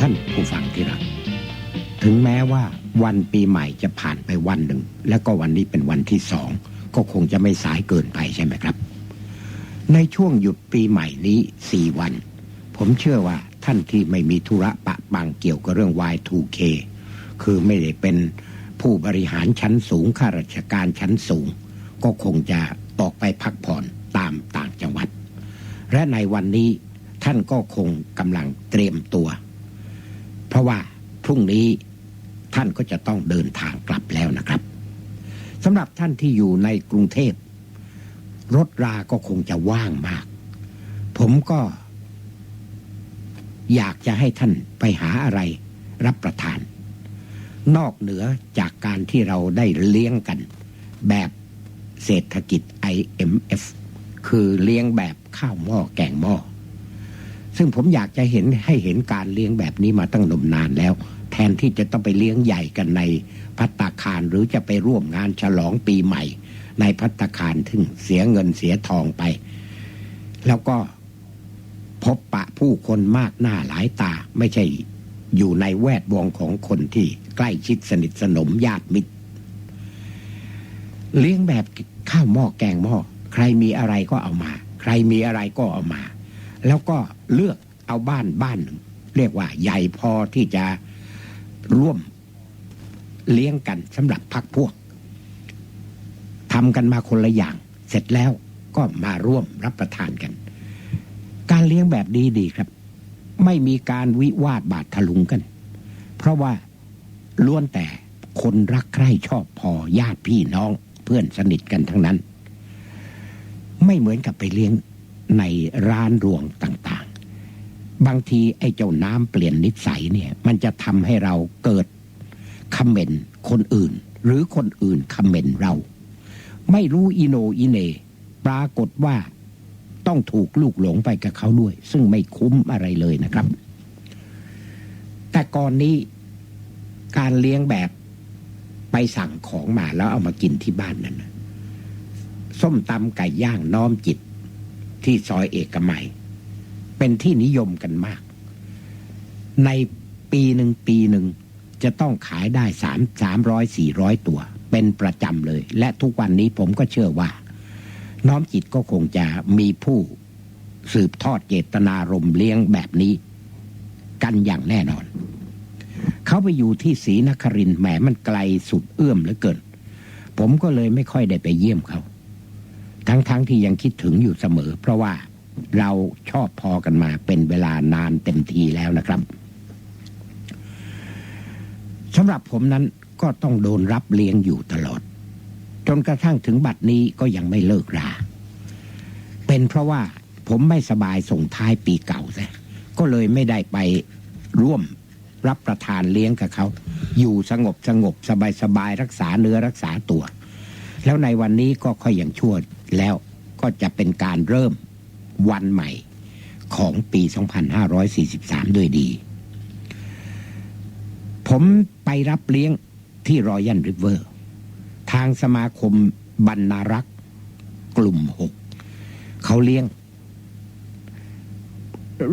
ท่านผู้ฟังที่รัก ถึงแม้ว่าวันปีใหม่จะผ่านไปวันหนึ่ง แล้วก็วันนี้เป็นวันที่สองก็คงจะไม่สายเกินไปใช่ไหมครับ ในช่วงหยุดปีใหม่นี้สี่วัน ผมเชื่อว่าท่านที่ไม่มีธุระปะปังเกี่ยวกับเรื่อง Y2K คือไม่ได้เป็นผู้บริหารชั้นสูงข้าราชการชั้นสูง ก็คงจะออกไปพักผ่อนตามต่างจังหวัด และในวันนี้ท่านก็คงกำลังเตรียมตัว เพราะว่าพรุ่งนี้ท่านก็จะต้องเดินทางกลับแล้วนะครับสำหรับท่านที่อยู่ในกรุงเทพ รถราก็คงจะว่างมาก ผมก็ อยากจะให้ท่านไปหาอะไรรับประทาน นอกเหนือจากการที่เราได้เลี้ยงกัน แบบเศรษฐกิจ IMF คือเลี้ยงแบบข้าวหม้อแกงหม้อ ซึ่งผมอยากจะเห็นให้เห็นการเลี้ยงแบบนี้มาตั้งนมนานแล้ว แทนที่จะต้องไปเลี้ยงใหญ่กันในพัตตาคารหรือจะไปร่วมงานฉลองปีใหม่ ในพัตตาคารถึงเสียเงินเสียทองไป แล้วก็พบปะผู้คนมากหน้าหลายตาไม่ใช่อยู่ในแวดวงของคนที่ใกล้ชิดสนิทสนมญาติมิตร เลี้ยงแบบข้าวหม้อแกงหม้อใครมีอะไรก็เอามา ใครมีอะไรก็เอามา แล้วก็เลือกเอาบ้านบ้านหนึ่งเรียกว่าใหญ่พอที่จะร่วมเลี้ยงกันสำหรับพักพวกทำกันมาคนละอย่าง เสร็จแล้วก็มาร่วมรับประทานกัน การเลี้ยงแบบนี้ดีครับ ไม่มีการวิวาทบาดทะลุงกัน เพราะว่าล้วนแต่คนรักใคร่ชอบพอญาติพี่น้องเพื่อนสนิทกันทั้งนั้น ไม่เหมือนกับไปเลี้ยง ในร้านรวงต่างๆ บางทีไอ้เจ้าน้ำเปลี่ยนนิสัยเนี่ย มันจะทำให้เราเกิดคอมเมนต์คนอื่น หรือคนอื่นคอมเมนต์เรา ไม่รู้อีโนอีเน ปรากฏว่าต้องถูกลูกหลงไปกับเขาด้วย ซึ่งไม่คุ้มอะไรเลยนะครับ แต่ก่อนนี้การเลี้ยงแบบไปสั่งของมาแล้วเอามากินที่บ้านนั่นส้มตำไก่ย่างน้อมจิต ที่ซอยเอกมัย เป็นที่นิยมกันมาก ในปีหนึ่งปีหนึ่งจะต้องขายได้สามสามร้อยสี่ร้อยตัว เป็นประจำเลย และทุกวันนี้ผมก็เชื่อว่า น้อมจิตก็คงจะมีผู้สืบทอดเจตนารมณ์เลี้ยงแบบนี้ กันอย่างแน่นอน เขาไปอยู่ที่ศรีนครินแหมมันไกลสุดเอื้อมเหลือเกิน ผมก็เลยไม่ค่อยได้ไปเยี่ยมเขา ทั้งๆทที่ยังคิดถึงอยู่เสมอ เพราะว่าเราชอบพอกันมาเป็นเวลานานเต็มทีแล้วนะครับสำหรับผมนั้นก็ต้องโดนรับเลี้ยงอยู่ตลอด จนกระทั่งถึงบัดนี้ก็ยังไม่เลิกรา เป็นเพราะว่าผมไม่สบายส่งท้ายปีเก่าซะก็เลยไม่ได้ไปร่วมรับประทานเลี้ยงกับเขา อยู่สงบสงบสบายสบายรักษาเนื้อรักษาตัว แล้วในวันนี้ก็ค่อยอย่างชั่ว แล้วก็จะเป็นการเริ่มวันใหม่ของปี 2543 ด้วยดี ผมไปรับเลี้ยงที่รอยันริเวอร์ ทางสมาคมบรรณารักษ์กลุ่มหก เขาเลี้ยง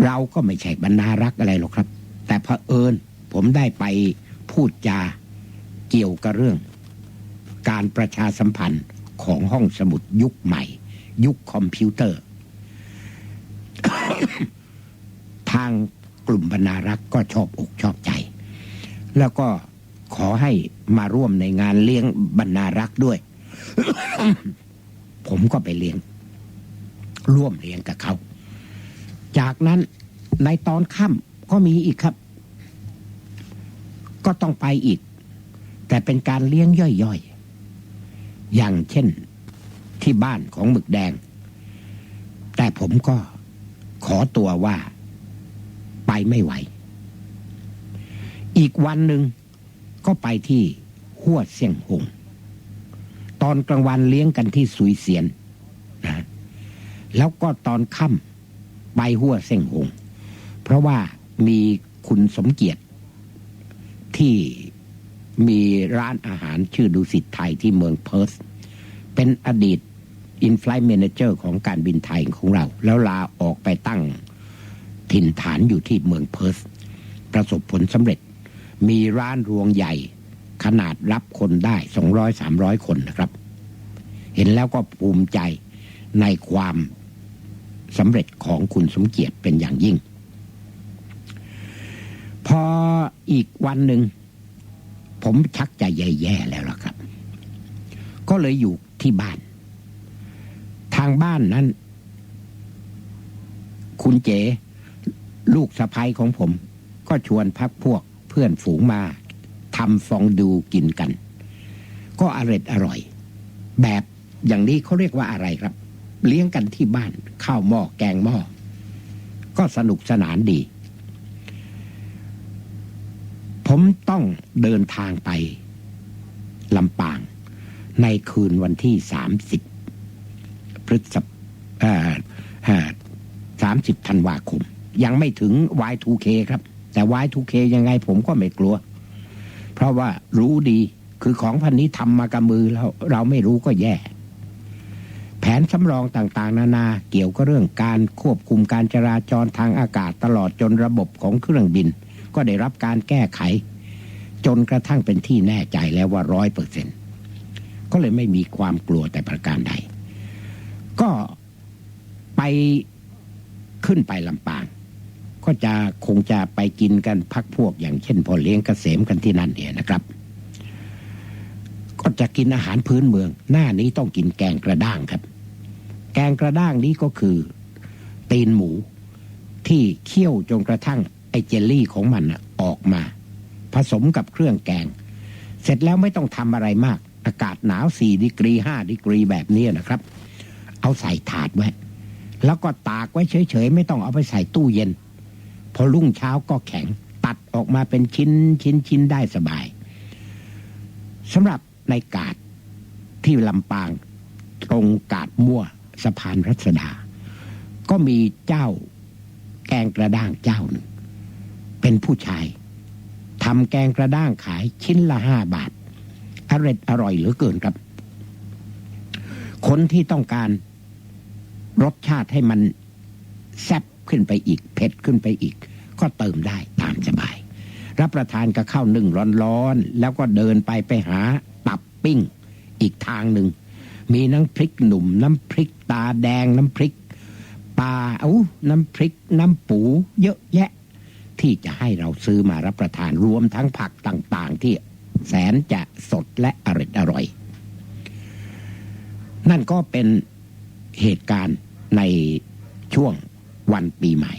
เราก็ไม่ใช่บรรณารักษ์อะไรหรอกครับ แต่เผอิญผมได้ไปพูดจาเกี่ยวกับเรื่อง การประชาสัมพันธ์ ของห้องสมุดยุคใหม่ ยุคคอมพิวเตอร์ ทางกลุ่มบรรณารักษ์ก็ชอบอกชอบใจ แล้วก็ขอให้มาร่วมในงานเลี้ยงบรรณารักษ์ด้วย ผมก็ไปเลี้ยง ร่วมเลี้ยงกับเขา จากนั้นในตอนค่ำก็มีอีกครับ ก็ต้องไปอีก แต่เป็นการเลี้ยงย่อยๆ อย่างเช่นที่บ้านของหมึกแดง แต่ผมก็ขอตัวว่าไปไม่ไหว อีกวันหนึ่งก็ไปที่หัวเสี่ยงหง ตอนกลางวันเลี้ยงกันที่สุยเสียนนะแล้วก็ตอนค่ำไปหัวเสี่ยงหง เพราะว่ามีคุณสมเกียรติที่ มีร้านอาหารชื่อดุสิตไทยที่เมืองเพิร์สเป็นอดีตอินฟลายเมนเจอร์ของการบินไทยของเรา แล้วลาออกไปตั้งถิ่นฐานอยู่ที่เมืองเพิร์สประสบผลสำเร็จ มีร้านรวงใหญ่ ขนาดรับคนได้สองร้อยสามร้อยคนนะครับ เห็นแล้วก็ภูมิใจในความสำเร็จของคุณสมเกียรติเป็นอย่างยิ่ง พออีกวันหนึ่ง ผมชักจะแย่ๆแล้วล่ะครับ ก็เลยอยู่ที่บ้าน ทางบ้านนั้น คุณเจ ลูกสะพ้ยของผม ก็ชวนพักพวกเพื่อนฝูงมาทำฟองดูกินกัน ก็อร่อยอร่อย แบบอย่างนี้เขาเรียกว่าอะไรครับ เลี้ยงกันที่บ้านข้าวหม้อแกงหม้อก็สนุกสนานดี ผมต้องเดินทางไปลำปาง ในคืนวันที่สามสิบพฤษภสามสิบธันวาคม ยังไม่ถึง Y2K ครับ แต่ Y2K ยังไงผมก็ไม่กลัว เพราะว่ารู้ดีคือของพันนี้ทำมากับมือแล้วเราไม่รู้ก็แย่ แผนสำรองต่างๆ นานาเกี่ยวกับเรื่องการควบคุมการจราจรทางอากาศตลอดจนระบบของเครื่องบิน ก็ได้รับการแก้ไข จนกระทั่งเป็นที่แน่ใจแล้วว่าร้อยเปอร์เซ็นก็เลยไม่มีความกลัวแต่ประการใด ก็ไปขึ้นไปลำปาง ก็จะคงจะไปกินกันพักพวกอย่างเช่นพอเลี้ยงกเกษมกันที่นั่นเนี่ยนะครับ ก็จะกินอาหารพื้นเมือง หน้านี้ต้องกินแกงกระด้างครับ แกงกระด้างนี้ก็คือตีนหมูที่เคี่ยวจนกระทั่ง ไอเจลลี่ของมันออกมา ผสมกับเครื่องแกง เสร็จแล้วไม่ต้องทำอะไรมาก อากาศหนาวสี่ดีกรีห้าดีกรีแบบนี้นะครับ เอาใส่ถาดไว้ แล้วก็ตากไว้เฉยๆ ไม่ต้องเอาไปใส่ตู้เย็น พอรุ่งเช้าก็แข็ง ตัดออกมาเป็นชิ้นชิ้นชิ้นได้สบายสำหรับในกาดที่ลำปางตรงกาดมั่วสะพานรัชดา ก็มีเจ้าแกงกระด้างเจ้าหนึ่ง เป็นผู้ชายทำแกงกระด้างขายชิ้นละห้าบาทอร่อยอร่อยเหลือเกินครับ คนที่ต้องการรสชาติให้มันแซ่บขึ้นไปอีก เผ็ดขึ้นไปอีก ก็เติมได้ตามสบาย รับประทานกับข้าวนึ่งร้อนๆ แล้วก็เดินไปไปหาตับปิ้ง อีกทางหนึ่ง มีน้ำพริกหนุ่ม น้ำพริกตาแดงน้ำพริกปลาเอ้าน้ำพริกน้ำปู เยอะแยะ ที่จะให้เราซื้อมารับประทานรวมทั้งผักต่างๆ ที่แสนจะสดและอร่อยอร่อย นั่นก็เป็นเหตุการณ์ในช่วงวันปีใหม่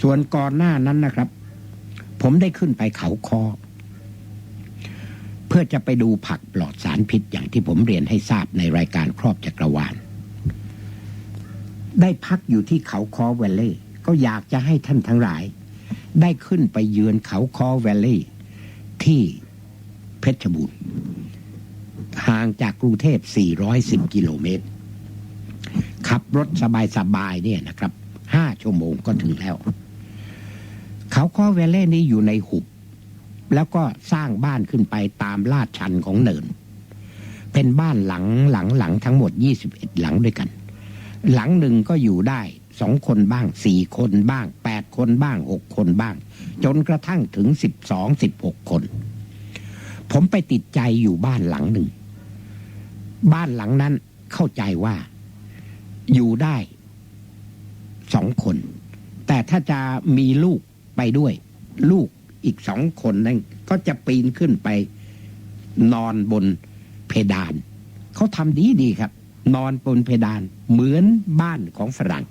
ส่วนก่อนหน้านั้นนะครับ ผมได้ขึ้นไปเขาคอเพื่อจะไปดูผักปลอดสารพิษอย่างที่ผมเรียนให้ทราบในรายการครอบจักรวาล ได้พักอยู่ที่เขาคอแวลเล่ก็อยากจะให้ท่านทั้งหลาย ได้ขึ้นไปเยือนเขาคอแวลเล่ที่เพชรบูรณ์ห่างจากกรุงเทพ 410 กิโลเมตร ขับรถสบายๆเนี่ยนะครับห้าชั่วโมงก็ถึงแล้ว เขาคอแวลเล่นี้อยู่ในหุบ แล้วก็สร้างบ้านขึ้นไปตามลาดชันของเนิน เป็นบ้านหลังหลังหลังทั้งหมด 21 หลังด้วยกัน หลังหนึ่งก็อยู่ได้ สองคนบ้างสี่คนบ้างแปดคนบ้างหกคนบ้าง จนกระทั่งถึงสิบสองสิบหกคน ผมไปติดใจอยู่บ้านหลังหนึ่ง บ้านหลังนั้นเข้าใจว่า อยู่ได้สองคน แต่ถ้าจะมีลูกไปด้วย ลูกอีกสองคนนั้นก็จะปีนขึ้นไป นอนบนเพดาน เขาทำดีดีครับ นอนบนเพดานเหมือนบ้านของฝรั่ง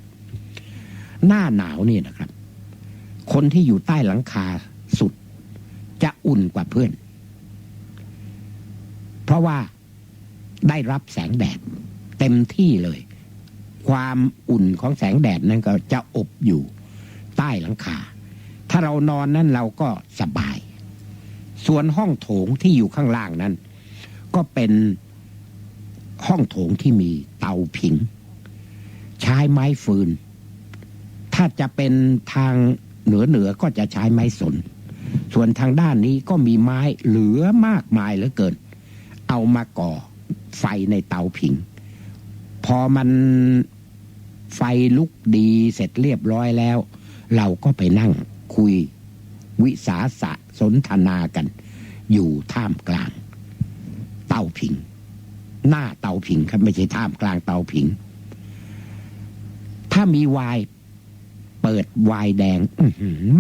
หน้าหนาวนี่นะครับ คนที่อยู่ใต้หลังคาสุด จะอุ่นกว่าเพื่อน เพราะว่าได้รับแสงแดดเต็มที่เลย ความอุ่นของแสงแดดนั้นก็จะอบอยู่ใต้หลังคา ถ้าเรานอนนั้นเราก็สบาย ส่วนห้องโถงที่อยู่ข้างล่างนั้น ก็เป็นห้องโถงที่มีเตาผิง ใช้ไม้ฟืน ถ้าจะเป็นทางเหนือเหนือก็จะใช้ไม้สน ส่วนทางด้านนี้ก็มีไม้เหลือมากมายเหลือเกิน เอามาก่อไฟในเตาผิง พอมันไฟลุกดีเสร็จเรียบร้อยแล้ว เราก็ไปนั่งคุยวิสาสะสนทนากัน อยู่ท่ามกลาง เตาผิง หน้าเตาผิงครับไม่ใช่ท่ามกลางเตาผิง ถ้ามีวน์ เปิดไวน์แดง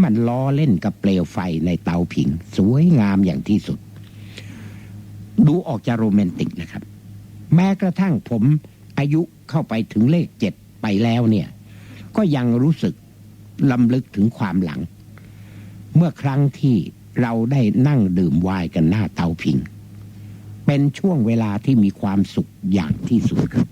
มันล้อเล่นกับเปลวไฟในเตาผิง สวยงามอย่างที่สุด ดูออกจะโรแมนติกนะครับ แม้กระทั่งผมอายุเข้าไปถึงเลขเจ็ดไปแล้วเนี่ย ก็ยังรู้สึกลำลึกถึงความหลัง เมื่อครั้งที่เราได้นั่งดื่มไวน์กันหน้าเตาผิง เป็นช่วงเวลาที่มีความสุขอย่างที่สุดครับ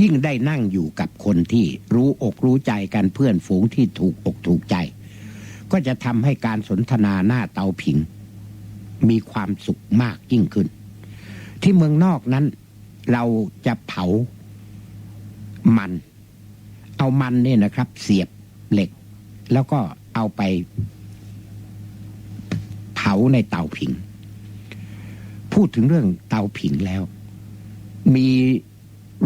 ยิ่งได้นั่งอยู่กับคนที่รู้อกรู้ใจกันเพื่อนฝูงที่ถูกอกถูกใจ ก็จะทำให้การสนทนาหน้าเตาผิง มีความสุขมากยิ่งขึ้น ที่เมืองนอกนั้น เราจะเผามัน เอามันเนี่ยนะครับ เสียบเหล็ก แล้วก็เอาไป เผาในเตาผิง พูดถึงเรื่องเตาผิงแล้ว มี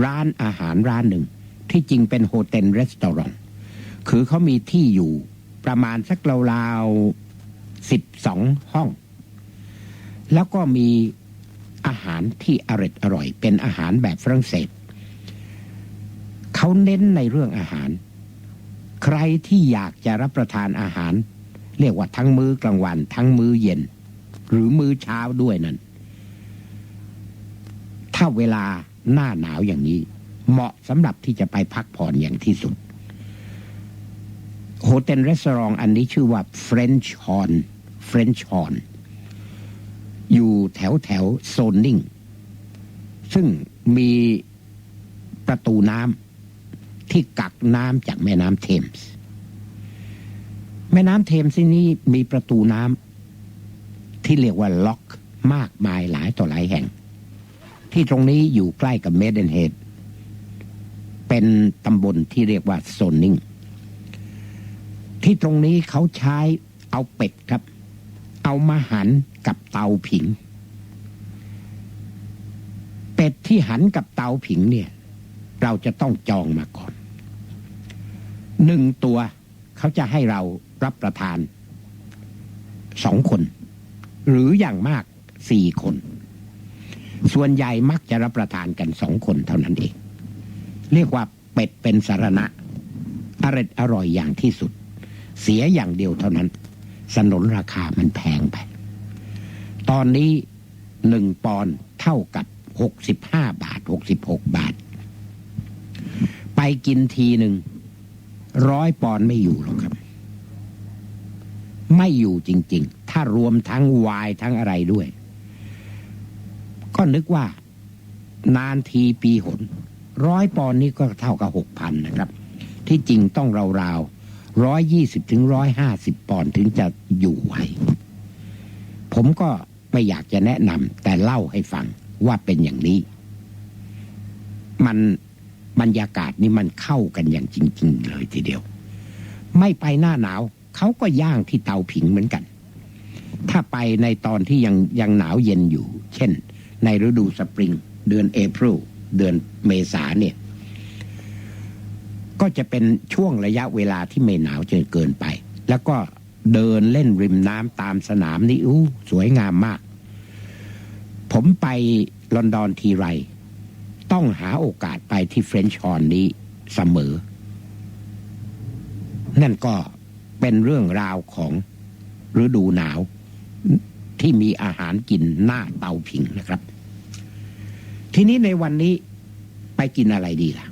ร้านอาหารร้านหนึ่ง ที่จริงเป็นโฮเทลรีสตอรองคือเขามีที่อยู่ประมาณสักราวๆสิบสองห้อง แล้วก็มีอาหารที่อร่อยอร่อย เป็นอาหารแบบฝรั่งเศสเขาเน้นในเรื่องอาหาร ใครที่อยากจะรับประทานอาหาร เรียกว่าทั้งมื้อกลางวัน ทั้งมื้อเย็น หรือมื้อเช้าด้วยนั้น ถ้าเวลา หน้าหนาวอย่างนี้ เหมาะสำหรับที่จะไปพักผ่อนอย่างที่สุดโฮเทลรีสอร์ทอันนี้ชื่อว่า French Horn French Horn อยู่แถวแถวโซนนิ่ง ซึ่งมีประตูน้ำที่กักน้ำจากแม่น้ำเทมส์ แม่น้ำเทมส์ที่นี้มีประตูน้ำที่เรียกว่าล็อกมากมายหลายต่อหลายแห่ง ที่ตรงนี้อยู่ใกล้กับเมดเดนเฮดเป็นตำบลที่เรียกว่าโซนนิ่งที่ตรงนี้เขาใช้เอาเป็ดครับ เอามาหันกับเตาผิง เป็ดที่หันกับเตาผิงเนี่ย เราจะต้องจองมาก่อนหนึ่งตัวเขาจะให้เรารับประทานสองคน หรืออย่างมากสี่คน ส่วนใหญ่มักจะรับประทานกันสองคนเท่านั้นเอง เรียกว่าเป็ดเป็นสารณะอร่อยอร่อยอย่างที่สุด เสียอย่างเดียวเท่านั้น สนนราคามันแพงไป ตอนนี้หนึ่งปอนเท่ากับหกสิบห้าบาทหกสิบหกบาท ไปกินทีหนึ่งร้อยปอนไม่อยู่หรอกครับ ไม่อยู่จริง ๆ ถ้ารวมทั้งวายทั้งอะไรด้วย ก็นึกว่า นานทีปีหนร้อยปอนนี่ก็เท่ากับหกพันนะครับ ที่จริงต้องราวๆร้อยยี่สิบถึงร้อยห้าสิบปอนถึงจะอยู่ไหวผมก็ไม่อยากจะแนะนำแต่เล่าให้ฟังว่าเป็นอย่างนี้ มันบรรยากาศนี่มันเข้ากันอย่างจริง ๆ เลยทีเดียว ไม่ไปหน้าหนาวเขาก็ย่างที่เตาผิงเหมือนกัน ถ้าไปในตอนที่ยังยังหนาวเย็นอยู่ เช่น ในฤดูสปริง เดือนเอพริลเดือนเมษาเนี่ย ก็จะเป็นช่วงระยะเวลาที่ไม่หนาวจนเกินไป แล้วก็เดินเล่นริมน้ำตามสนามนี่อู้สวยงามมาก ผมไปลอนดอนทีไร ต้องหาโอกาสไปที่เฟรนช์ฮอนนี้เสมอ นั่นก็เป็นเรื่องราวของฤดูหนาวที่มีอาหารกินหน้าเตาผิงนะครับ ทีนี้ในวันนี้ไปกินอะไรดีล่ะ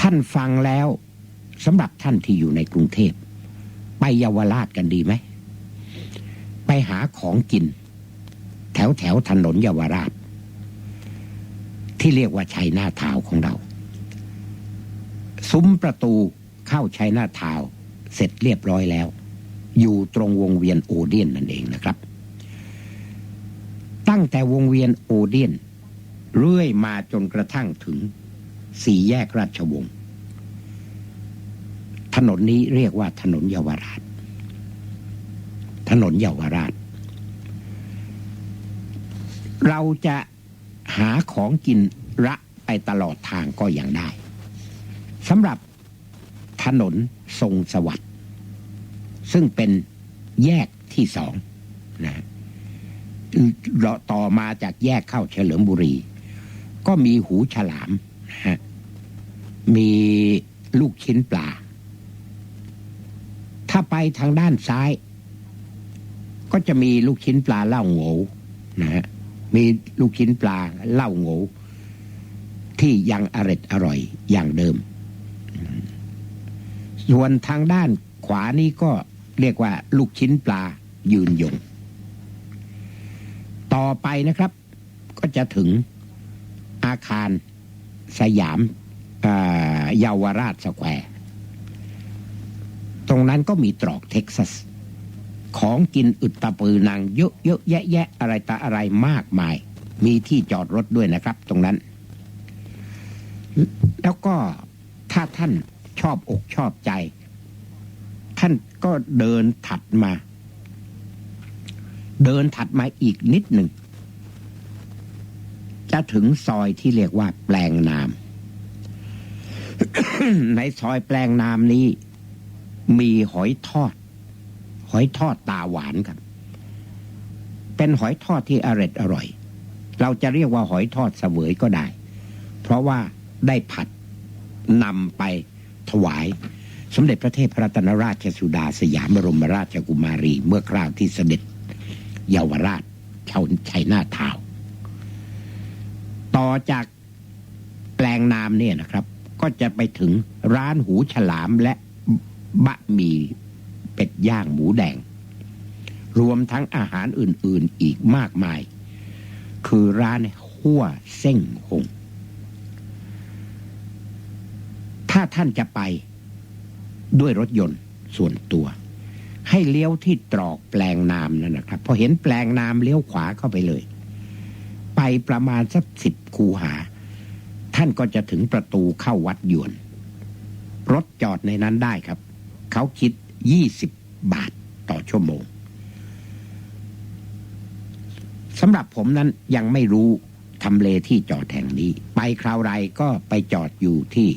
ท่านฟังแล้วสำหรับท่านที่อยู่ในกรุงเทพ ไปเยาวราชกันดีไหม ไปหาของกิน แถวแถวถนนเยาวราช ที่เรียกว่าชัยหน้าทาวของเรา ซุ้มประตูเข้าชัยหน้าทาวเสร็จเรียบร้อยแล้ว อยู่ตรงวงเวียนโอเดียนนั่นเองนะครับ ตั้งแต่วงเวียนโอเดียน เรื่อยมาจนกระทั่งถึงสี่แยกราชวงศ์ถนนนี้เรียกว่าถนนเยาวราช ถนนเยาวราช เราจะหาของกินระไปตลอดทางก็ยังได้สำหรับถนนทรงสวัสดิ์ซึ่งเป็นแยกที่สองนะ ต่อมาจากแยกเข้าเฉลิมบุรี ก็มีหูฉลามนะฮะมีลูกชิ้นปลา ถ้าไปทางด้านซ้าย ก็จะมีลูกชิ้นปลาเล่าโง่นะฮะมีลูกชิ้นปลาเล่าโง่ที่ยังอร็ดอร่อยอย่างเดิม ส่วนทางด้านขวานี้ก็เรียกว่าลูกชิ้นปลายืนยง ต่อไปนะครับ ก็จะถึงอาคารสยามเยาวราชสแควร์ ตรงนั้นก็มีตรอกเท็กซัส ของกินอึดตะปือนังเยอะเยอะแยะแยะอะไรตาอะไรมากมาย มีที่จอดรถด้วยนะครับ ตรงนั้น แล้วก็ถ้าท่านชอบอกชอบใจ ท่านก็เดินถัดมา เดินถัดมาอีกนิดหนึ่ง จะถึงซอยที่เรียกว่า แปลงนาม ในซอยแปลงนามนี้ มีหอยทอด หอยทอดตาหวานครับ เป็นหอยทอดที่อร่อยอร่อย เราจะเรียกว่าหอยทอดเสวยก็ได้ เพราะว่าได้ผัดนำไปถวาย สมเด็จพระเทพรัตนราชสุดาสยามบรมราชกุมารีเมื่อคราวที่เสด็จ เยาวราชชาวชัยนาทาว ต่อจากแปลงนามเนี่ยนะครับ ก็จะไปถึงร้านหูฉลามและบะหมี่เป็ดย่างหมูแดง รวมทั้งอาหารอื่น ๆอีกมากมาย คือร้านหัวเส้งหง ถ้าท่านจะไปด้วยรถยนต์ส่วนตัว ให้เลี้ยวที่ตรอกแปลงนามนั่นนะครับ พอเห็นแปลงนามเลี้ยวขวาเข้าไปเลย ไปประมาณสักสิบคูหา ท่านก็จะถึงประตูเข้าวัดยวน รถจอดในนั้นได้ครับ เขาคิดยี่สิบบาทต่อชั่วโมงสำหรับผมนั้นยังไม่รู้ทำเลที่จอดแห่งนี้ ไปคราวไรก็ไปจอดอยู่ที่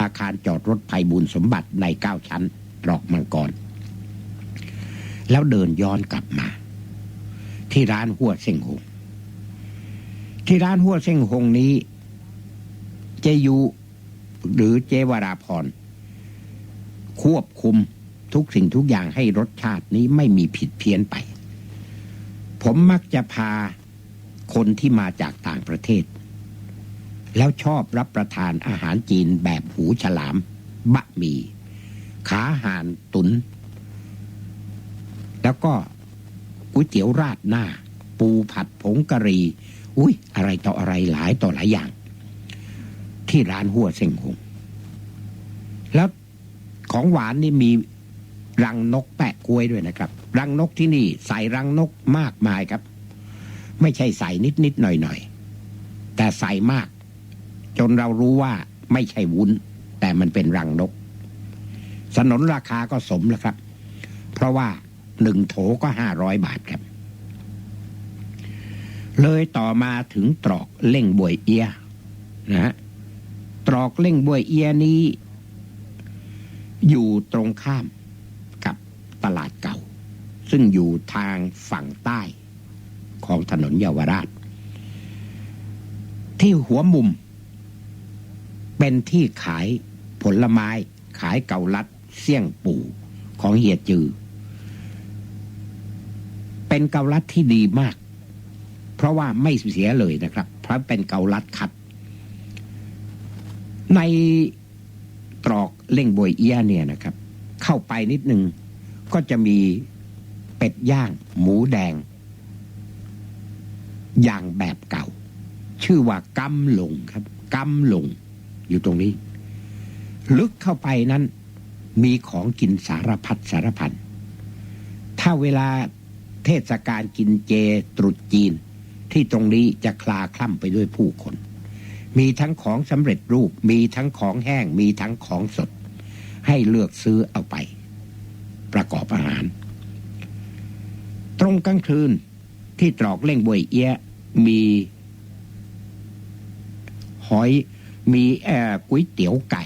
อาคารจอดรถไพบุญสมบัติในเก้าชั้นตรอกมังกร แล้วเดินย้อนกลับมา ที่ร้านหัวเส้งหง ที่ร้านหัวเส้งหงนี้ เจยูหรือเจวราพร ควบคุมทุกสิ่งทุกอย่างให้รสชาตินี้ไม่มีผิดเพี้ยนไป ผมมักจะพาคนที่มาจากต่างประเทศ แล้วชอบรับประทานอาหารจีนแบบหูฉลาม บะหมี่ ขาห่านตุน แล้วก็ก๋วยเตี๋ยวราดหน้า ปูผัดผงกะหรี่อุ้ยอะไรต่ออะไรหลายต่อหลายอย่าง ที่ร้านหัวเส้งหงแล้วของหวานนี่มีรังนกแปะกล้วยด้วยนะครับ รังนกที่นี่ใส่รังนกมากมายครับ ไม่ใช่ใส่นิดนิดหน่อยหน่อยแต่ใส่มาก จนเรารู้ว่าไม่ใช่วุ้น แต่มันเป็นรังนก สนนราคาก็สมแล้วครับ เพราะว่า หนึ่งโถก็ห้าร้อยบาทครับ เลยต่อมาถึงตรอกเล่งบวยเอียนะฮะตรอกเล่งบวยเอียนี้ อยู่ตรงข้ามกับตลาดเก่า ซึ่งอยู่ทางฝั่งใต้ของถนนเยาวราช ที่หัวมุม เป็นที่ขายผลไม้ขายเกาลัดเสี่ยงปู่ของเฮียจือ เป็นเกาลัดที่ดีมาก เพราะว่าไม่เสียเลยนะครับ เพราะเป็นเกาลัดคัด ในตรอกเล่งบวยเอียเนี่ยนะครับ เข้าไปนิดนึงก็จะมีเป็ดย่าง หมูแดง อย่างแบบเก่า ชื่อว่ากำหลงครับกำหลงอยู่ตรงนี้ ลึกเข้าไปนั้นมีของกินสารพัดสารพันถ้าเวลา ทศกาลกินเจตรุษจีน ที่ตรงนี้จะคลาคล่ำไปด้วยผู้คน มีทั้งของสำเร็จรูปมีทั้งของแห้งมีทั้งของสด ให้เลือกซื้อเอาไป ประกอบอาหาร ตรงกลางคืนที่ตรอกเล่งบวยเอียะมีหอยมีเอ่ก๋วยเตี๋ยวไก่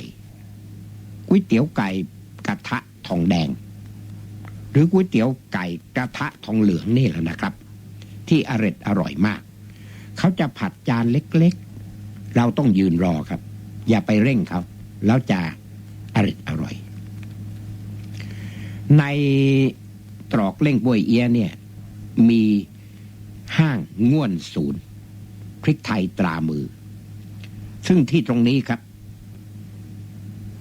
ก๋วยเตี๋ยวไก่กระทะทองแดง หรือก๋วยเตี๋ยวไก่กระทะทองเหลืองนี่แหละนะครับ ที่อร่อยอร่อยมาก เขาจะผัดจานเล็กๆ เราต้องยืนรอครับ อย่าไปเร่งเขาแล้วจะอร่อยอร่อย ในตรอกเล่งบวยเอียเนี่ย มีห้างง่วนศูนย์พริกไทยตรามือ ซึ่งที่ตรงนี้ครับ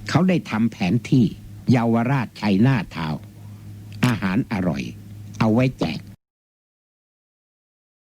เขาได้ทำแผนที่เยาวราชชัยนาทาวน์อา หารอร่อย เอาไว้แจก